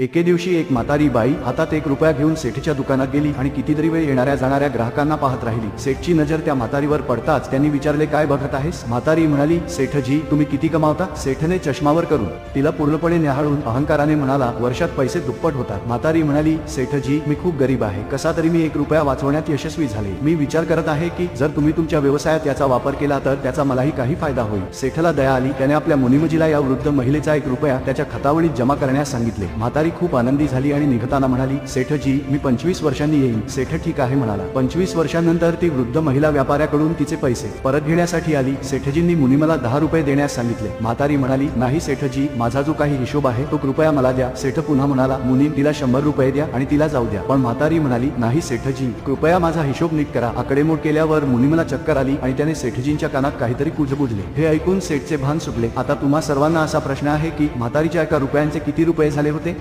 एके दिवशी एक म्हातारी बाई हातात एक रुपया घेऊन सेठच्या दुकानात गेली आणि कितीतरी वेळ येणाऱ्या जाणाऱ्या ग्राहकांना पाहत राहिली. सेठची नजर त्या म्हातारीवर पडताच त्यांनी विचारले काय बघत आहेस? म्हातारी म्हणाली सेठजी तुम्ही किती कमावता? सेठने चष्मावर करून. तिला पूर्णपणे न्याहाळून अहंकाराने म्हणाला वर्षात पैसे दुप्पट होतात. म्हातारी म्हणाली सेठजी मी खूप गरीब आहे. कसा तरी मी एक रुपया वाचवण्यात यशस्वी झाले. मी विचार करत आहे की जर तुम्ही तुमच्या व्यवसायात याचा वापर केला तर त्याचा मलाही काही फायदा होईल. सेठला दया आली. त्याने आपल्या मुनिमजीला या वृद्ध महिलेचा एक रुपया त्याच्या खतावळीत जमा करण्यास सांगितले. म्हातारी खूप आनंदी झाली आणि निघताना म्हणाली सेठजी मी पंचवीस वर्षांनी येईन. सेठ ठीक आहे म्हणाला. पंचवीस वर्षांनंतर ती वृद्ध महिला व्यापाऱ्याकडून तिचे पैसे परत घेण्यासाठी आली. सेठजींनी मुनिमला दहा रुपये देण्यास सांगितले. म्हातारी म्हणाली नाही सेठजी माझा जो काही हिशोब आहे तो कृपया मला द्या. सेठ पुन्हा म्हणाला मुनीम तिला शंभर रुपये द्या आणि तिला जाऊ द्या. पण म्हातारी म्हणाली नाही सेठजी कृपया माझा हिशोब नीट करा. आकडेमोड केल्यावर मुनिमला चक्कर आली आणि त्याने सेठजींच्या कानात काहीतरी कुजबुजले. हे ऐकून सेठचे भान सुटले. आता तुम्हा सर्वांना असा प्रश्न आहे की म्हातारीच्या एका रुपयांचे किती रुपये झाले होते?